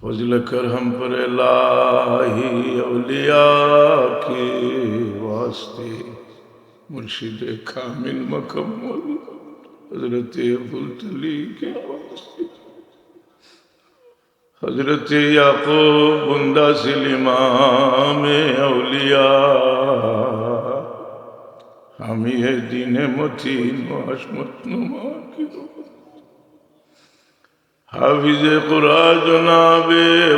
فضل کرم پر الہی اولیاء کے واسطے مرشد کامل مکمل حضرت ابوالتلی کے واسطے۔ حضرت یعقوب بندہ سلیمام اولیاء ہم یہ دین متین و حشمت نما کی۔ دعا حافظ قرآن جناب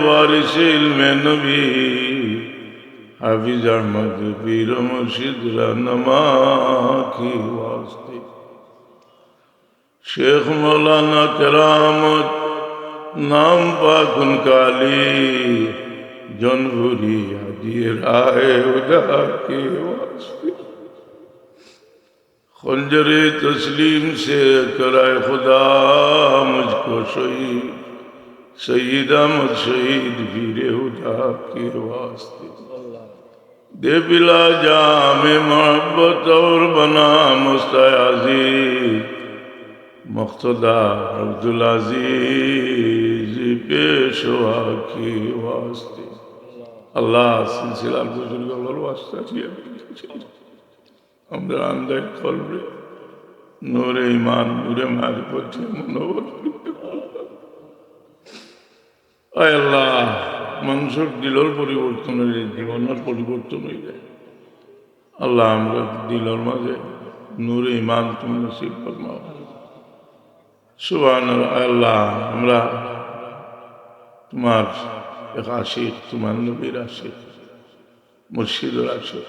وارث علم نبی حافظ احمد پیر مرشد رہنما کی واسطے شیخ مولانا کرامت نام پاک ان کا علی جنوری حدی رائے ادا کے واسطے خنجر تسلیم سے کرائے خدا، مجھ کو شہید۔ سیدہ مجھ شہید، پیر خدا کے واسطے دے بلا جام محبت اور بنا مستعزی مقتدا عبدالعزیز پیشوا کے واسطے اللہ سلسلہ بزرگ واسطہ کیا۔ আমরা আন্দাজ করবে। ইমান নূরে মনোবল আয় আল্লাহ, মানুষের দিলর পরিবর্তন হয়ে যায়, জীবনের পরিবর্তন হয়ে যায়। আল্লাহ আমরা দিলর মাঝে নূরে ইমান তুমি নসিব ফরমাও। সুবান আল্লাহ, আমরা তোমার এক আশিক, তোমার নবীর আশিক, মুর্শিদের আশিক।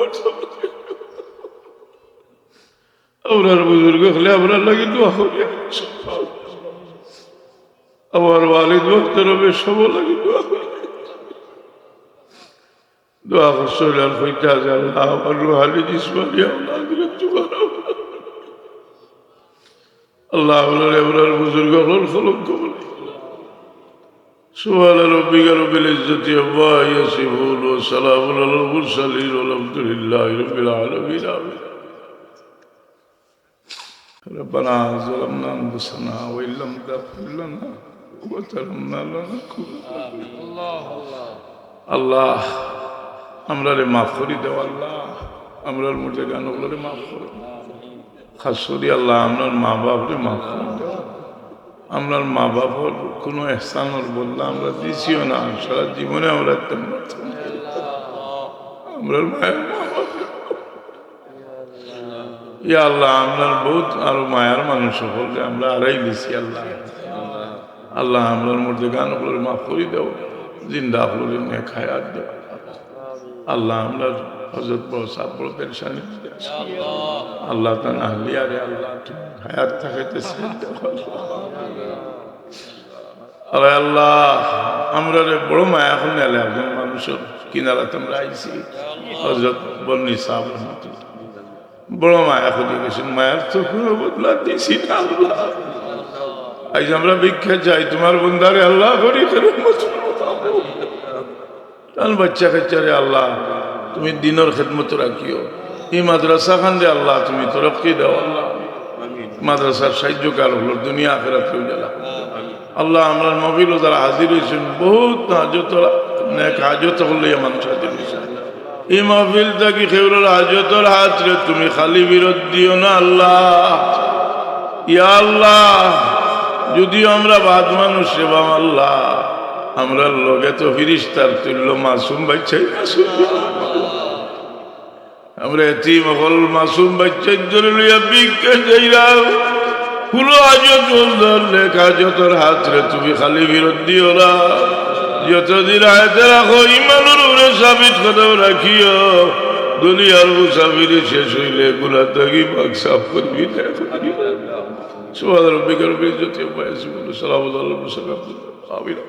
পারতাম আমরার বুজুর্গ হলে আমরা লাগে দোয়া করি আমার ওয়ালিদ বক্তরবে সব লাগে দোয়া করি দোয়া করছিল আর হইতে আছে আল্লাহ আমার রুহালি জিসমানি আল্লাহ জুগার আল্লাহ আপনার এবার বুজুর্গ হল খলক কবল سبحان ربك رب العزة عما يصفون وسلام على المرسلين والحمد لله رب العالمين آمين ربنا ظلمنا انفسنا وان لم تغفر لنا وترحمنا لنكون আল্লাহ আমরা রে মাফ করি দেও আল্লাহ আমরার মধ্যে গানগুলো মাফ করো খাস করি আল্লাহ আপনার মা বাপরে মাফ করে দেও আমরার মা বাবার কোনো এহসানর বললা আমরা দিছিও না সারা জীবনে আমরা তেমন আমরার মায়ের মা বাপরে ইয়া আল্লাহ আপনার বহুত আরও মায়ার মানুষ সকলকে আমরা আড়াই দিছি আল্লাহ। আল্লাহ আমরার মধ্যে গানগুলোর মাফ করে দেও, জিন্দা হলো নেক হায়াত দেও। আল্লাহ আমরা হজরত বড় সাপ বড় পেরেশানি আল্লাহ তা না লিয়ারে আল্লাহ হায়াত থাকাইতেছে আরে আল্লাহ আমরা রে বড় মায়া এখন এলে একজন মানুষের কিনারা তোমরা আইছি। হজরত বন্নি সাহেব রহমতুল্লাহ। বড় মায়া খুঁজে গেছেন মায়ের তো কোনো বদলা দিছি না আল্লাহ। আজ আমরা ভিক্ষা চাই, তোমার বন্ধারে আল্লাহ করি কারণ বাচ্চা কাচ্চারে আল্লাহ, তুমি দিনের খেদমত রাখিও। এই মাদ্রাসা খান দে আল্লাহ, তুমি তরক্কি দাও আল্লাহ। মাদ্রাসার সাহায্যকার হলো দুনিয়া ফেরাত হয়ে গেল। আল্লাহ, আমরা নবীল যারা হাজির হয়েছেন, বহুত হাজত, নেক হাজত হলে মানুষ হাজির হয়েছেন এই মাহফিল থাকি খেউরের হাজতর হাত রে, তুমি খালি বিরোধ দিও না আল্লাহ। ইয়া আল্লাহ যদিও আমরা বাদ মানুষ সেবা আল্লাহ, আমরা লগে তো ফিরিস্তার তুল্য মাসুম বাচ্চাই মাসুম। আমরা এটি মহল মাসুম বাচ্চাই ধরে লইয়া বিজ্ঞান যাইলাম ফুলো হাজত লেখা যতর হাত রে, তুমি খালি বিরোধ দিও না। যতদিন আয়তে রাখো ইমানুর উপরে সাবিত কথা রাখিও দুনিয়ার মুসাফিরি শেষ হইলে গুলা থাকি বাক সাফ করবি না সুবাদ রব্বিকার বিজ্জতি সালাম আল্লাহ মুসাফির আমিন